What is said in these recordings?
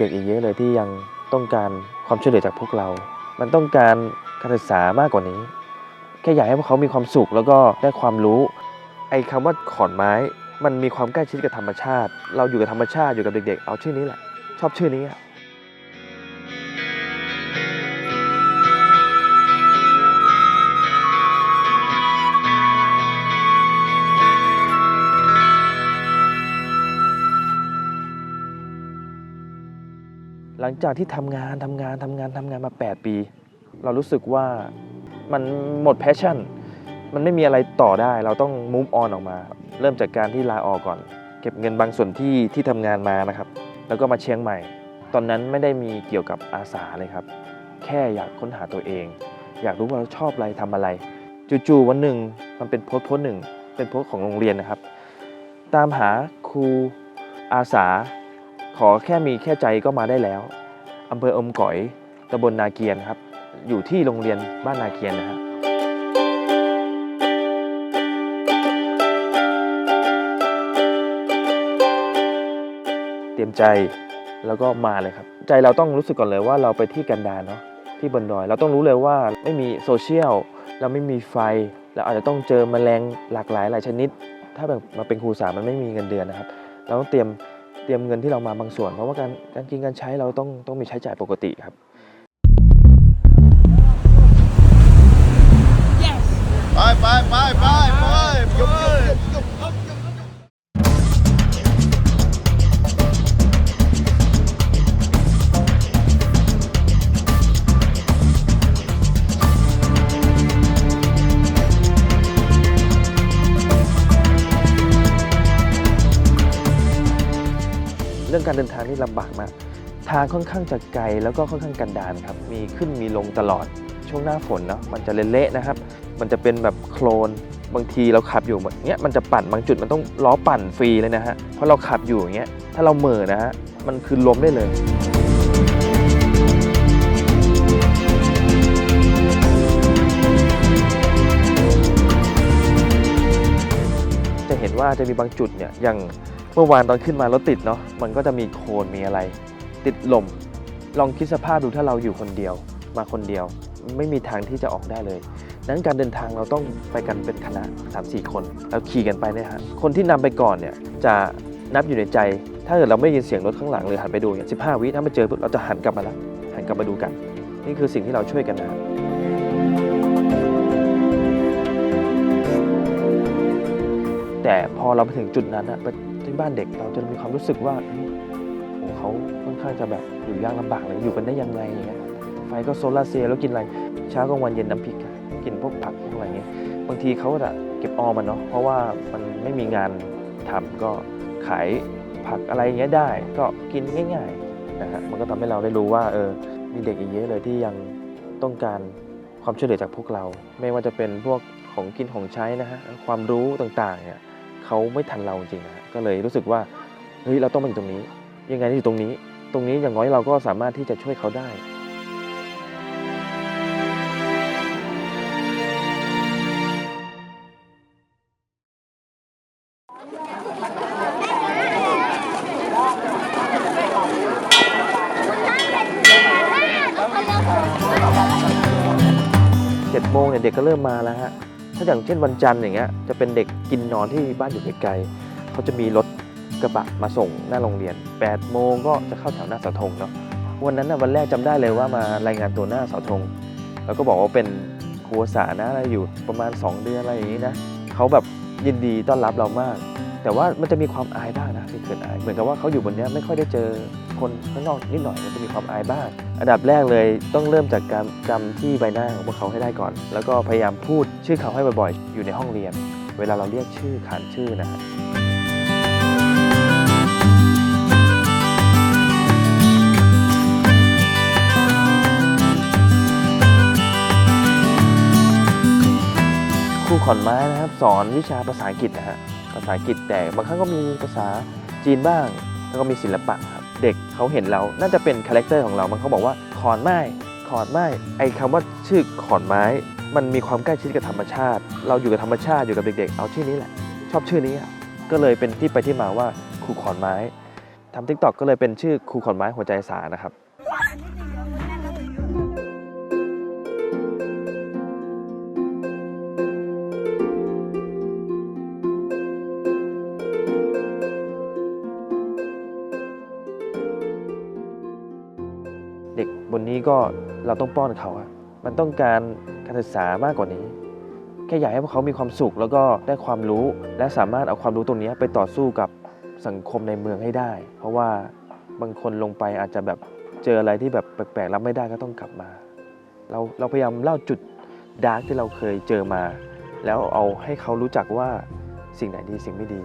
เด็กอีกเยอะเลยที่ยังต้องการความช่วยเหลือจากพวกเรา มันต้องการการศึกษามากกว่านี้ แค่อยากให้พวกเขามีความสุขแล้วก็ได้ความรู้ ไอ้คำว่าขอนไม้ มันมีความใกล้ชิดกับธรรมชาติ เราอยู่กับธรรมชาติอยู่กับเด็กๆ เอาชื่อนี้แหละ ชอบชื่อนี้อะ หลังจากที่ทำงานทำงานทำงานทำงานมา 8 ปี เรารู้สึกว่ามันหมดแพชชั่น มันไม่มีอะไรต่อได้ เราต้อง move on ออกมา เริ่มจากการที่ลาออกก่อน เก็บเงินบางส่วนที่ที่ทำงานมานะครับ แล้วก็มาเชียงใหม่ ตอนนั้นไม่ได้มีเกี่ยวกับอาสาเลยครับ แค่อยากค้นหาตัวเอง อยากรู้ว่าเราชอบอะไรทำอะไร จู่ๆวันหนึ่งมันเป็นโพสต์โพสต์หนึ่ง เป็นโพสต์ของโรงเรียนนะครับ ตามหาครูอาสา ขอแค่มีแค่ใจก็มาได้แล้วอำเภออมก๋อยตำบลนาเกียนครับ อยู่ที่โรงเรียนบ้านนาเกียนนะฮะเตรียมใจแล้วก็มาเลยครับ ใจเราต้องรู้สึกก่อนเลยว่าเราไปที่กันดารเนาะที่บนดอย เราต้องรู้เลยว่าไม่มีโซเชียลเราไม่มีไฟ เราอาจจะต้องเจอแมลงหลากหลายหลายชนิด ถ้าแบบมาเป็นครูสามันไม่มีเงินเดือนนะครับ เราต้องเตรียม เตรียมเงินที่เรามาบางส่วน เพราะว่าการการกินการใช้เราต้องต้องมีใช้จ่ายปกติครับ รื่องการเดินทางนี่ลำบากมาก ทางค่อนข้างจะไกลแล้วก็ค่อนข้างกันดารครับ มีขึ้นมีลงตลอด ช่วงหน้าฝนเนาะ มันจะเละๆนะครับ มันจะเป็นแบบโคลน บางทีเราขับอยู่แบบเนี้ย มันจะปั่นบางจุดมันต้องล้อปั่นฟรีเลยนะฮะ เพราะเราขับอยู่อย่างเงี้ย ถ้าเราเหม่อนะฮะ มันคือล้มได้เลยจะเห็นว่าจะมีบางจุดเนี่ยอย่าง เมื่อวานตอนขึ้นมารถติดเนาะมันก็จะมีโคลนมีอะไร ติดลม ลองคิดสภาพดูถ้าเราอยู่คนเดียว มาคนเดียว ไม่มีทางที่จะออกได้เลยนั้นการเดินทางเราต้องไปกันเป็นคณะ 3-4 คน แล้วขี่กันไปนี่ยฮะคนที่นำไปก่อนเนี่ยจะนับอยู่ในใจ ถ้าเกิดเราไม่ยินเสียงรถข้างหลังเลยหันไปดูเนี่ยสิวิถ้าไม่เจอปุ๊บเราจะหันกลับมาแล้วหันกลับมาดูกัน นี่คือสิ่งที่เราช่วยกันนะแต่พอเราไปถึงจุดนั้นอะไปที่ บ้านเด็กเราจะมีความรู้สึกว่าเฮ้โอ้เขาค่อนข้างจะแบบอยู่ยากลำบากเลยอยู่กันได้ยังไงอย่างเงี้ยไฟก็โซลาร์เซลล์แล้วกินอะไรเช้ากลางวันเย็นน้ำพริกกินพวกผักพวกอะไรเงี้ยบางทีเขาจะเก็บออมมันเนาะเพราะว่ามันไม่มีงานทำก็ขายผักอะไรเงี้ยได้ก็กินง่ายๆนะฮะมันก็ทำให้เราได้รู้ว่าเออมีเด็กอีกเยอะเลยที่ยังต้องการความช่วยเหลือจากพวกเรา ไม่ว่าจะเป็นพวกของกินของใช้นะฮะความรู้ต่างๆเนี่ย เขาไม่ทันเราจริงๆนะก็เลยรู้สึกว่าเฮ้ยเราต้องมาอยู่ตรงนี้ ยังไงที่อยู่ตรงนี้ ตรงนี้อย่างน้อยเราก็สามารถที่จะช่วยเขาได้เจ็ดโมงเนี่ยเด็กก็เริ่มมาแล้วฮะ ถ้าอย่างเช่นวันจันทร์อย่างเงี้ยจะเป็นเด็กกินนอนที่บ้านอยู่ไกลๆเขาจะมีรถกระบะมาส่งหน้าโรงเรียน8โมงก็จะเข้าแถวหน้าเสาธงเนาะวันนั้นนะวันแรกจำได้เลยว่ามารายงานตัวหน้าเสาธง แล้วก็บอกว่าเป็นครูอาสานะอะไรอยู่ประมาณ 2 เดือนอะไรอย่างนี้นะเขาแบบ ยินดีต้อนรับเรามาก แต่ว่ามันจะมีความอายบ้างนะที่เกิดอาย เหมือนกับว่าเขาอยู่บนนี้ไม่ค่อยได้เจอคนข้างนอกนิดหน่อยมันจะมีความอายบ้าง อันดับแรกเลยต้องเริ่มจากการจำที่ใบหน้าของพวกเขาให้ได้ก่อน แล้วก็พยายามพูดชื่อเขาให้บ่อยๆ อยู่ในห้องเรียน เวลาเราเรียกชื่อขานชื่อนะฮะ ครูขอนไม้นะครับ สอนวิชาภาษาอังกฤษนะฮะภาษาอังกฤษแต่บางครั้งก็มีภาษาจีนบ้าง แล้วก็มีศิลปะครับเด็กเขาเห็นเราน่าจะเป็นคาแรคเตอร์ของเรามันเขาบอกว่าขอนไม้ขอนไม้ไอ้คำว่าชื่อขอนไม้ มันมีความใกล้ชิดกับธรรมชาติ เราอยู่กับธรรมชาติอยู่กับเด็กๆ เอาชื่อนี้แหละ ชอบชื่อนี้ก็เลยเป็นที่ไปที่มาว่าครูขอนไม้ทำทิกตอกก็เลยเป็นชื่อครูขอนไม้หัวใจสานะครับ ก็เราต้องป้อนเขาอะมันต้องการการศึกษามากกว่านี้ แค่อยากให้พวกเขามีความสุขแล้วก็ได้ความรู้และสามารถเอาความรู้ตรงนี้ไปต่อสู้กับสังคมในเมืองให้ได้ เพราะว่าบางคนลงไปอาจจะแบบเจออะไรที่แบบแปลกๆรับไม่ได้ก็ต้องกลับมา เราเราพยายามเล่าจุดดาร์กที่เราเคยเจอมา แล้วเอาให้เขารู้จักว่าสิ่งไหนดีสิ่งไม่ดี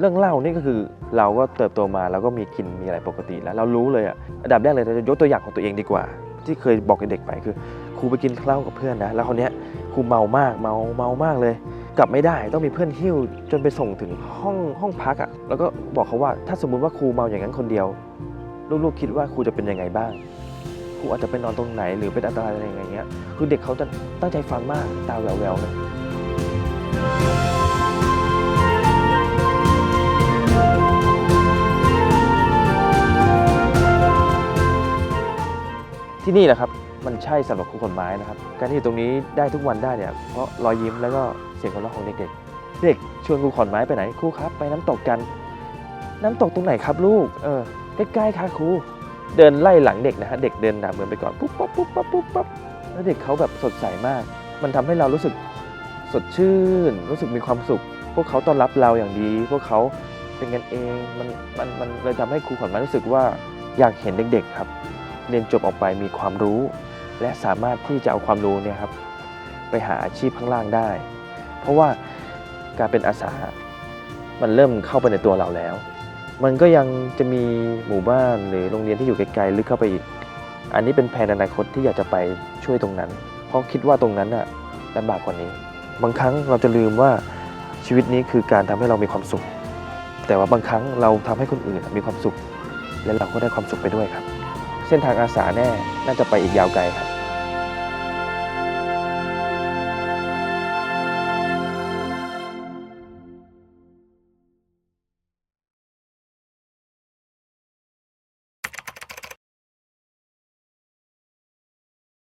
เรื่องเล่านี่ก็คือเราก็เติบโตมาแล้วก็มีกินมีอะไรปกติแล้วเรารู้เลยอะอันดับแรกเลยเราจะยกตัวอย่างของตัวเองดีกว่า ที่เคยบอกเด็กไปคือครูไปกินเหล้ากับเพื่อนนะแล้วคนเนี้ยครูเมามากเมาเมามากเลย กลับไม่ได้ต้องมีเพื่อนหิ้วจนไปส่งถึงห้องห้องพักอะแล้วก็บอกเขาว่าถ้าสมมุติว่าครูเมาอย่างนั้นคนเดียว ลูกๆคิดว่าครูจะเป็นยังไงบ้างครูอาจจะไปนอนตรงไหนหรือเป็นอันตรายอะไรอย่างเงี้ยคือเด็กเขาจะตั้งใจฟังมากตาแววๆเลย ที่นี่แหละครับมันใช่สำหรับครูขนไม้นะครับ การที่อยู่ตรงนี้ได้ทุกวันได้เนี่ยเพราะรอยยิ้มแล้วก็เสียงหัวเราะของเด็กๆ เด็กชวนครูขอนไม้ไปไหนครูครับไปน้ำตกกัน น้ำตกตรงไหนครับลูกเออใกล้ๆค่ะครูเดินไล่หลังเด็กนะฮะเด็กเดินหนาเมืองไปก่อนปุ๊บปั๊บปุ๊บปั๊บปุ๊บปั๊บแล้วเด็กเขาแบบสดใสมาก มันทำให้เรารู้สึกสดชื่น รู้สึกมีความสุข พวกเขาต้อนรับเราอย่างดี พวกเขาเป็นกันเองมันมันมันเลยทำให้ครูขอนไม้รู้สึกว่าอยากเห็นเด็ก ๆ ครับ เรียนจบออกไปมีความรู้ และสามารถที่จะเอาความรู้เนี่ยครับไปหาอาชีพข้างล่างได้ เพราะว่าการเป็นอาสา มันเริ่มเข้าไปในตัวเราแล้ว มันก็ยังจะมีหมู่บ้านหรือโรงเรียนที่อยู่ไกลๆลึกเข้าไปอีก อันนี้เป็นแผนอนาคตที่อยากจะไปช่วยตรงนั้น เพราะคิดว่าตรงนั้นน่ะลำบากกว่านี้ บางครั้งเราจะลืมว่าชีวิตนี้คือการทำให้เรามีความสุข แต่ว่าบางครั้งเราทำให้คนอื่นมีความสุข และเราก็ได้ความสุขไปด้วยครับ เส้นทางอาสาแน่น่าจะไปอีกยาวไกลครับ